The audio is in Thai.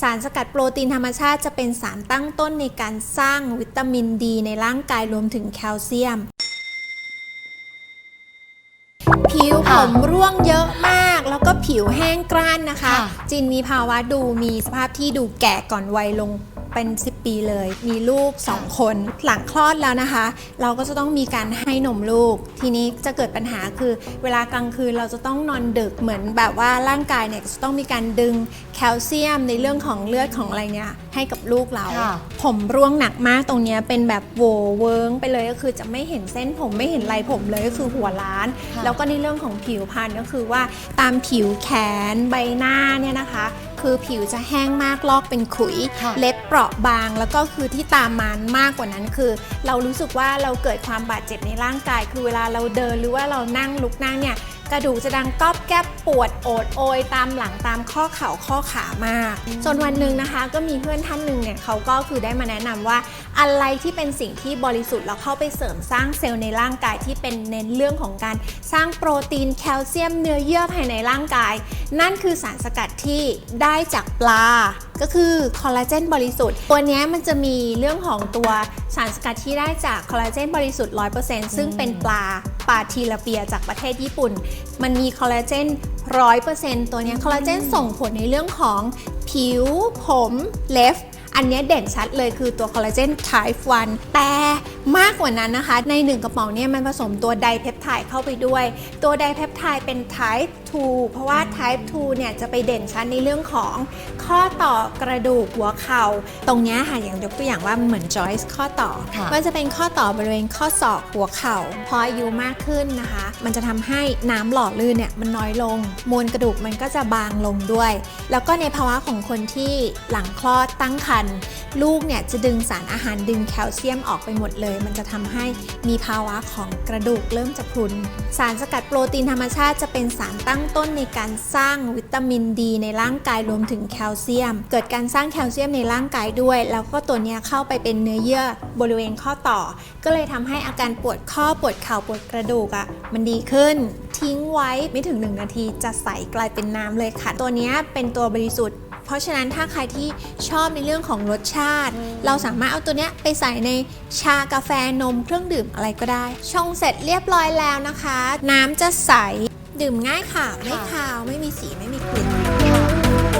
สารสกัดโปรตีนธรรมชาติจะเป็นสารตั้งต้นในการสร้างวิตามินดีในร่างกายรวมถึงแคลเซียม ผิวผมร่วงเยอะมาก แล้วก็ผิวแห้งกร้านนะคะค่ะจินมีภาวะดูมีสภาพที่ดูแก่ก่อนวัยลง เป็น 10 ปีเลย มีลูก 2 คนหลังคลอดแล้วนะคะ เราก็จะต้องมีการให้นมลูก ทีนี้จะเกิดปัญหาคือ เวลากลางคืนเราจะต้องนอนดึกเหมือนแบบว่าร่างกายเนี่ยจะต้องมีการดึงแคลเซียมในเรื่องของเลือดของอะไรเนี่ยให้กับลูกเราค่ะผมร่วงหนักมากตรงเนี้ยเป็นแบบโหวเวิร์งไปเลยก็คือจะไม่เห็นเส้นผมไม่เห็นลายผมเลยก็คือหัวล้านค่ะแล้วก็ในเรื่องของผิวพรรณก็คือว่าตามผิวแขนใบหน้าเนี่ยนะคะ คือผิวจะแห้งมากลอกเป็นขุยค่ะเล็บเปราะบาง แล้วก็คือที่ตามมานมากกว่านั้นคือ เรารู้สึกว่าเราเกิดความบาดเจ็บในร่างกาย คือเวลาเราเดินหรือว่าเรานั่งลุกนั่งเนี่ยกระดูกจะดังก๊อบแก๊บปวดโอดโอยตามหลังตามข้อเข่าข้อขามาก จนวันหนึ่งนะคะ ก็มีเพื่อนท่านหนึ่งเนี่ยเขาก็คือได้มาแนะนำว่า อะไรที่เป็นสิ่งที่บริสุทธิ์แล้วเข้าไปเสริมสร้างเซลล์ในร่างกายที่เป็นเน้นเรื่องของการสร้างโปรตีนแคลเซียมเนื้อเยื่อภายในร่างกาย นั่นคือสารสกัดที่ได้จากปลา ก็คือคอลลาเจนบริสุทธิ์ ตัวนี้มันจะมีเรื่องของตัวสารสกัดที่ได้จากคอลลาเจนบริสุทธิ์ 100%ซึ่งเป็นปลาปลาทีลาเปียจากประเทศญี่ปุ่น มันมีคอลลาเจน100%ตัวนี้คอลลาเจนส่งผลในเรื่องของผิวผมเล็บ อันเนี้ยเด่นชัดเลยคือตัวคอลลาเจน type 1 แต่มากกว่านั้นนะคะ ใน 1 กระป๋องเนี่ยมันผสมตัวไดเพปไทด์เข้าไปด้วย ตัวไดเพปไทด์เป็น type 2 เพราะว่า type 2 เนี่ยจะไปเด่นชัดในเรื่องของข้อต่อกระดูกหัวเข่า ตรงเนี้ยค่ะอย่างยกตัวอย่างว่าเหมือน joist ข้อต่อค่ะมันจะเป็นข้อต่อบริเวณข้อศอกหัวเข่า พออายุมากขึ้นนะคะ มันจะทำให้น้ำหล่อลื่นเนี่ยมันน้อยลง มวลกระดูกมันก็จะบางลงด้วย แล้วก็ในภาวะของคนที่หลังคลอดตั้งครรภ์ลูกเนี่ยจะดึงสารอาหารดึงแคลเซียมออกไปหมดเลย มันจะทำให้มีภาวะของกระดูกเริ่มจะพรุน สารสกัดโปรตีนธรรมชาติจะเป็นสารตั้งต้นในการสร้างวิตามินดีในร่างกายรวมถึงแคลเซียม เกิดการสร้างแคลเซียมในร่างกายด้วย แล้วก็ตัวเนี้ยเข้าไปเป็นเนื้อเยื่อบริเวณข้อต่อ ก็เลยทำให้อาการปวดข้อปวดเข่าปวดกระดูกอะ่ะมันดีขึ้น ทิ้งไว้ไม่ถึง 1 นาทีจะใสกลายเป็นน้ำเลยค่ะ ตัวเนี้ยเป็นตัวบริสุทธิ์ เพราะฉะนั้นถ้าใครที่ชอบในเรื่องของรสชาติ เราสามารถเอาตัวเนี้ยไปใส่ในชากาแฟนมเครื่องดื่มอะไรก็ได้ ชงเสร็จเรียบร้อยแล้วนะคะ น้ำจะใสดื่มง่ายค่ะ ไม่ค่ะคาวไม่มีสีไม่มีกลิ่น